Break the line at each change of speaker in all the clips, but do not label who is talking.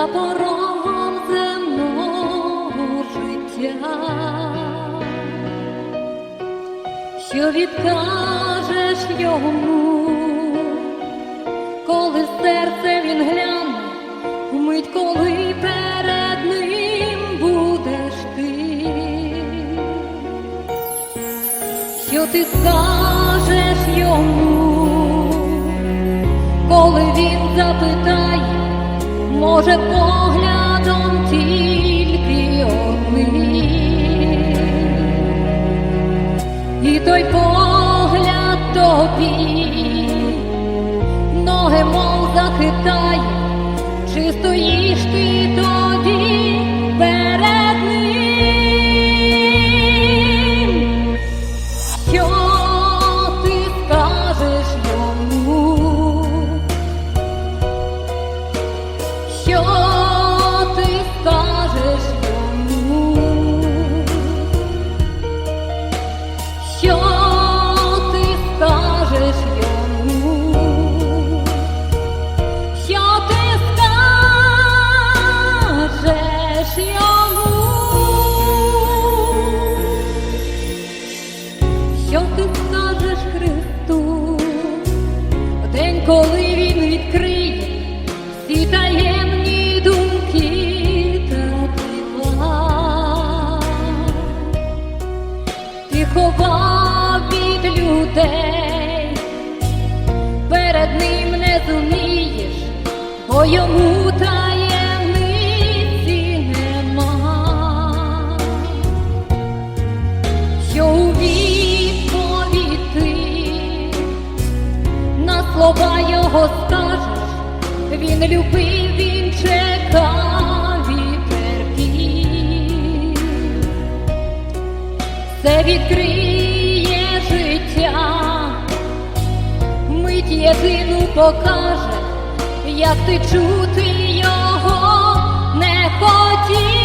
за порогом земного життя, що відкажеш йому, коли серце він гляне, мить, коли перед ним будеш ти, що ти скажеш йому, коли він запитає може поглядом тільки одним. І той погляд тобі, ноги мов захитає, чи стоїш ти тоді що перед ним не зумієш, бо йому таємниці нема, що у відповідь ти на слова його скажеш, він любив, він чекав це відкриє життя, мить єдину покаже, як ти чути його не хотів,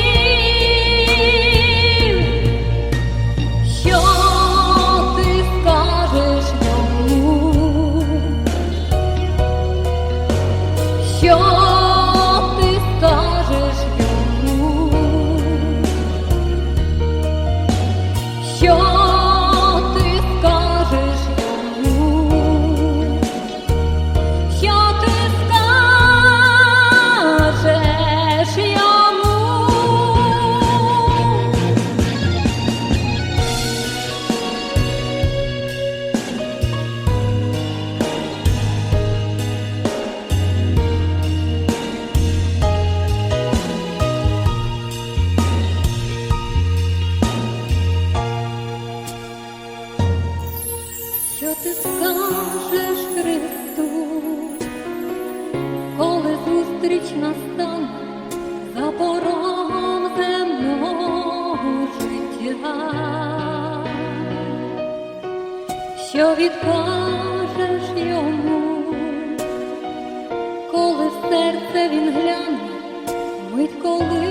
Що відкажеш йому, коли серце він гляне, мить коли